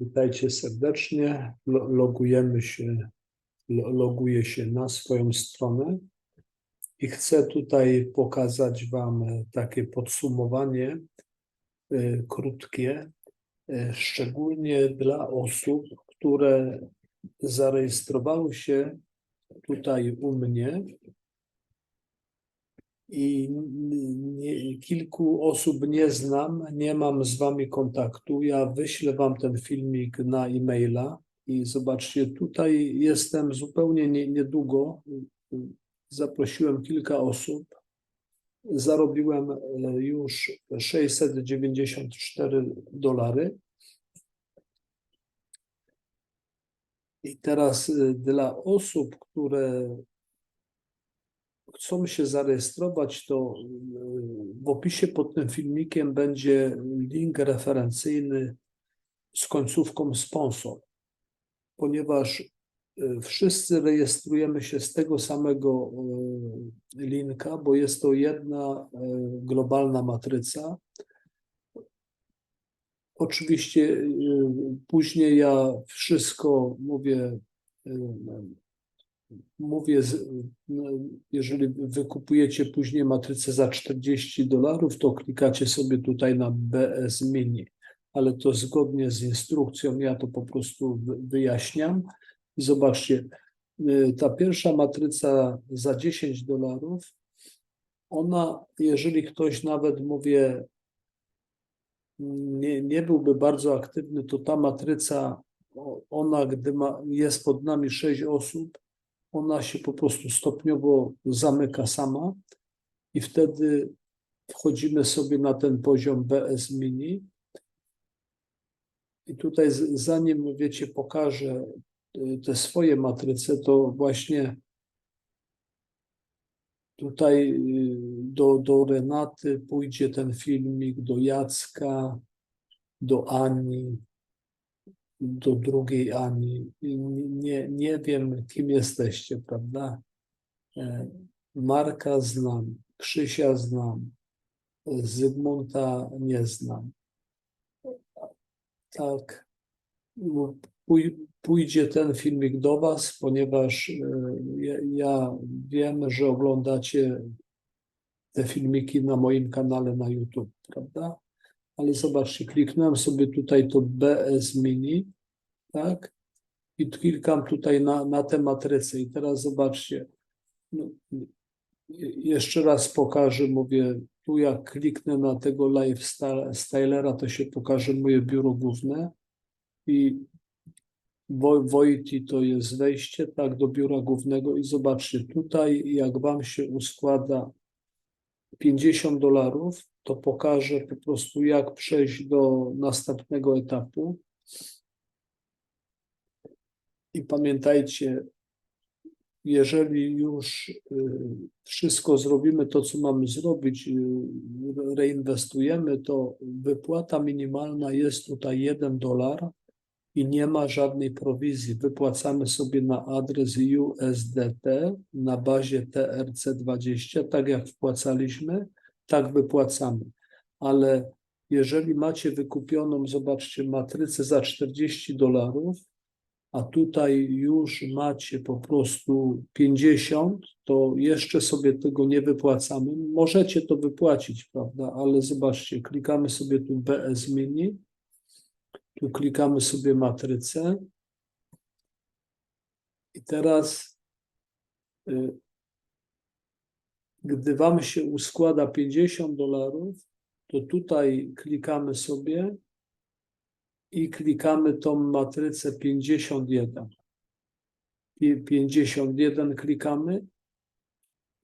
Witajcie serdecznie. Lo- Logujemy się, lo- loguję się na swoją stronę i chcę tutaj pokazać Wam takie podsumowanie e, krótkie, e, szczególnie dla osób, które zarejestrowały się tutaj u mnie i nie, kilku osób nie znam, nie mam z wami kontaktu. Ja wyślę wam ten filmik na e-maila i zobaczcie, tutaj jestem zupełnie nie, niedługo. Zaprosiłem kilka osób. Zarobiłem e, już 694 dolary. I teraz e, dla osób, które chcą się zarejestrować, to w opisie pod tym filmikiem będzie link referencyjny z końcówką sponsor, ponieważ y, wszyscy rejestrujemy się z tego samego y, linka, bo jest to jedna y, globalna matryca. Oczywiście później ja wszystko mówię mówię, no, jeżeli wykupujecie później matrycę za 40 dolarów, to klikacie sobie tutaj na BS Mini, ale to zgodnie z instrukcją, ja to po prostu wy- wyjaśniam. Zobaczcie, y, ta pierwsza matryca za 10 dolarów, ona, jeżeli ktoś nawet mówię, nie, nie byłby bardzo aktywny, to ta matryca, ona, gdy ma, jest pod nami 6 osób, ona się po prostu stopniowo zamyka sama i wtedy wchodzimy sobie na ten poziom BS Mini. I tutaj, zanim wiecie, pokażę y, te swoje matryce, to właśnie tutaj y, do, do Renaty pójdzie ten filmik, do Jacka, do Ani, do drugiej Ani. Nie, nie wiem, kim jesteście, prawda? E, Marka znam, Krzysia znam, Zygmunta nie znam. Tak, pój- pójdzie ten filmik do Was, ponieważ e, ja wiem, że oglądacie te filmiki na moim kanale na YouTube, prawda? Ale zobaczcie, kliknąłem sobie tutaj to BS Mini, tak? I klikam tutaj na, na tę matrycę. I teraz zobaczcie, no, je- jeszcze raz pokażę, mówię, tu jak kliknę na tego lifestylera, to się pokaże moje biuro główne i Wo- Wojti to jest wejście, tak, do biura głównego i zobaczcie, tutaj jak Wam się uskłada 50 dolarów, to pokażę po prostu jak przejść do następnego etapu. I pamiętajcie, jeżeli już y, wszystko zrobimy to, co mamy zrobić, y, reinwestujemy, to wypłata minimalna jest tutaj 1 dolar i nie ma żadnej prowizji. Wypłacamy sobie na adres USDT na bazie TRC20, tak jak wpłacaliśmy, tak wypłacamy. Ale jeżeli macie wykupioną, zobaczcie, matrycę za 40 dolarów, a tutaj już macie po prostu 50, to jeszcze sobie tego nie wypłacamy. Możecie to wypłacić, prawda? Ale zobaczcie, klikamy sobie tu BS Mini, tu klikamy sobie matrycę i teraz y, gdy Wam się uskłada 50 dolarów, to tutaj klikamy sobie i klikamy tą matrycę 51. Pi- 51 klikamy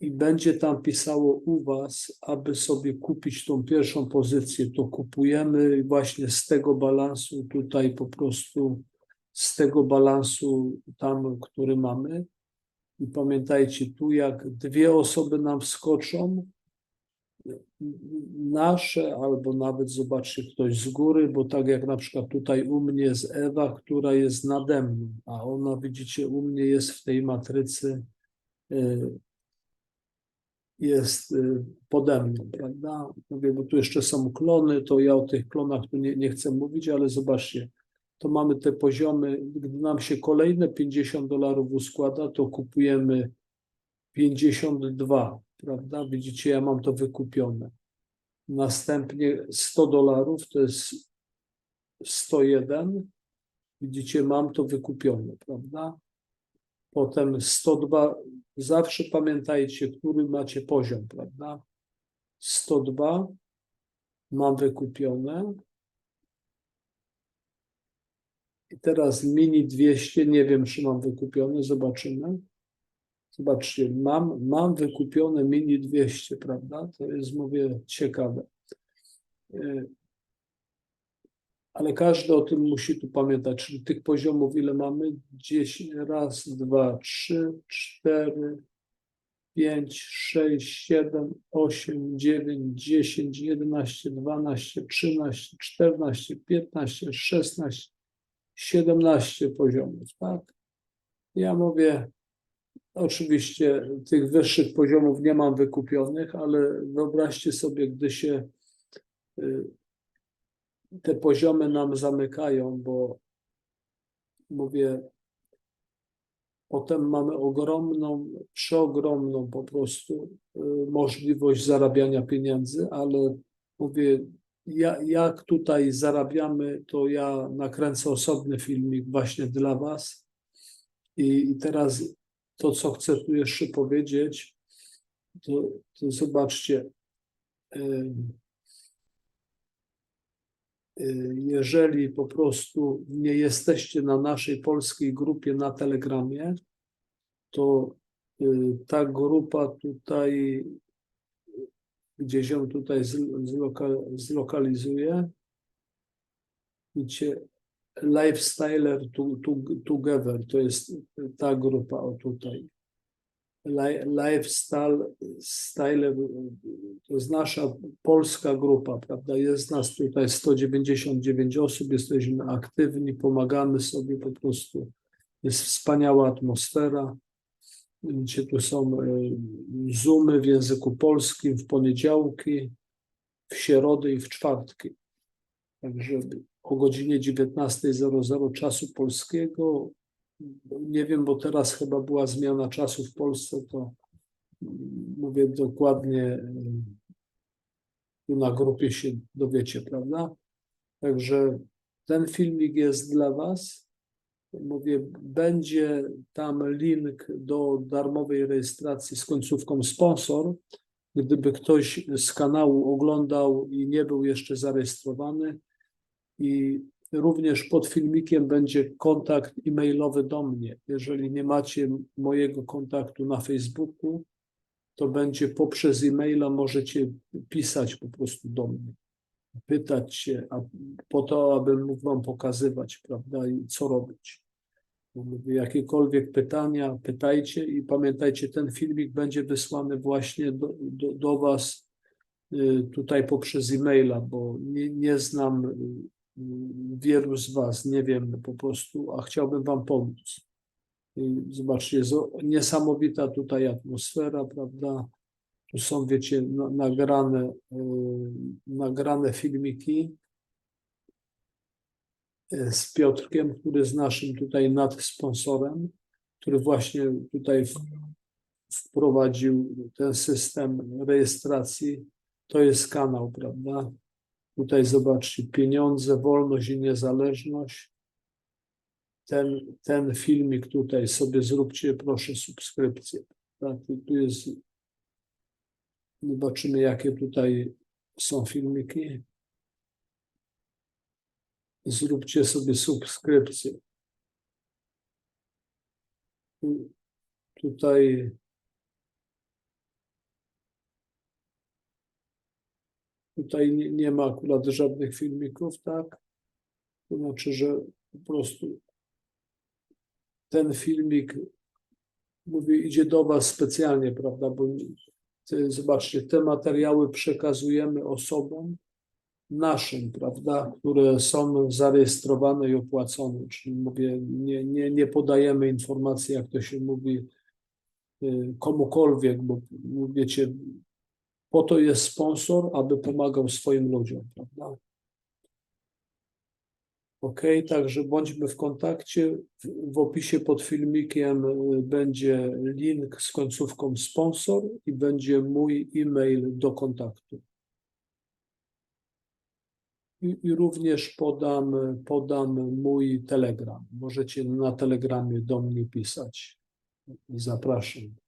i będzie tam pisało u Was, aby sobie kupić tą pierwszą pozycję. To kupujemy właśnie z tego balansu tutaj po prostu z tego balansu tam, który mamy. I pamiętajcie, tu jak dwie osoby nam wskoczą, nasze, albo nawet zobaczcie ktoś z góry, bo tak jak na przykład tutaj u mnie jest Ewa, która jest nade mną, a ona widzicie u mnie jest w tej matrycy, y, jest y, pode mną, prawda? Mówię, bo tu jeszcze są klony, to ja o tych klonach tu nie, nie chcę mówić, ale zobaczcie, to mamy te poziomy, gdy nam się kolejne 50 dolarów uskłada, to kupujemy 52, prawda? Widzicie, ja mam to wykupione. Następnie 100 dolarów to jest 101. Widzicie, mam to wykupione, prawda? Potem 102, zawsze pamiętajcie, który macie poziom, prawda? 102 mam wykupione. I teraz mini 200, nie wiem, czy mam wykupione, zobaczymy. Zobaczcie, mam, mam wykupione mini 200, prawda? To jest, mówię, ciekawe. Y, Ale każdy o tym musi tu pamiętać. Czyli tych poziomów ile mamy? 10, raz, dwa, trzy, cztery, pięć, sześć, siedem, osiem, dziewięć, dziesięć, jedenaście, dwanaście, trzynaście, czternaście, piętnaście, szesnaście, siedemnaście poziomów, tak? Ja mówię, oczywiście tych wyższych poziomów nie mam wykupionych, ale wyobraźcie sobie, gdy się y, te poziomy nam zamykają, bo mówię, potem mamy ogromną, przeogromną po prostu y, możliwość zarabiania pieniędzy, ale mówię, ja, jak tutaj zarabiamy, to ja nakręcę osobny filmik właśnie dla Was. I, i teraz to, co chcę tu jeszcze powiedzieć, to, to zobaczcie. Jeżeli po prostu nie jesteście na naszej polskiej grupie na Telegramie, to ta grupa tutaj, gdzieś ją tutaj zl- zloka- zlokalizuję, widzicie, Lifestyler to, to, Together, to jest ta grupa o tutaj. Li- Lifestyle, style, to jest nasza polska grupa, prawda? Jest nas tutaj 199 osób, jesteśmy aktywni, pomagamy sobie po prostu. Jest wspaniała atmosfera. Widzicie, tu są e, zoomy w języku polskim w poniedziałki, w środy i w czwartki. Także o godzinie 19.00 czasu polskiego. Nie wiem, bo teraz chyba była zmiana czasu w Polsce, to mówię dokładnie, tu na grupie się dowiecie, prawda? Także ten filmik jest dla Was. Mówię, będzie tam link do darmowej rejestracji z końcówką sponsor. Gdyby ktoś z kanału oglądał i nie był jeszcze zarejestrowany, i również pod filmikiem będzie kontakt e-mailowy do mnie. Jeżeli nie macie mojego kontaktu na Facebooku, to będzie poprzez e-maila możecie pisać po prostu do mnie, pytać się, a po to, abym mógł wam pokazywać, prawda, i co robić. Jakiekolwiek pytania, pytajcie i pamiętajcie, ten filmik będzie wysłany właśnie do, do, do was y, tutaj poprzez e-maila, bo nie, nie znam y, wielu z Was, nie wiem po prostu, a chciałbym Wam pomóc. Zobaczcie, jest niesamowita tutaj atmosfera, prawda? Tu są, wiecie, na- nagrane, y, nagrane filmiki y, z Piotrkiem, który jest naszym tutaj nadsponsorem, który właśnie tutaj wprowadził ten system rejestracji. To jest kanał, prawda? Tutaj zobaczcie, pieniądze, wolność i niezależność. Ten, ten filmik tutaj sobie zróbcie, proszę, subskrypcję. Tak, tu jest. Zobaczymy, jakie tutaj są filmiki. Zróbcie sobie subskrypcję. Tu- Tutaj Tutaj nie, nie ma akurat żadnych filmików, tak? To znaczy, że po prostu ten filmik, mówię, idzie do Was specjalnie, prawda? Bo zobaczcie, te materiały przekazujemy osobom naszym, prawda? Które są zarejestrowane i opłacone. Czyli mówię, nie, nie, nie podajemy informacji, jak to się mówi, y, komukolwiek, bo wiecie, po to jest sponsor, aby pomagał swoim ludziom, prawda? Ok, także bądźmy w kontakcie. W, opisie pod filmikiem y, będzie link z końcówką sponsor i będzie mój e-mail do kontaktu. I, I również podam, podam mój telegram. Możecie na telegramie do mnie pisać. Zapraszam.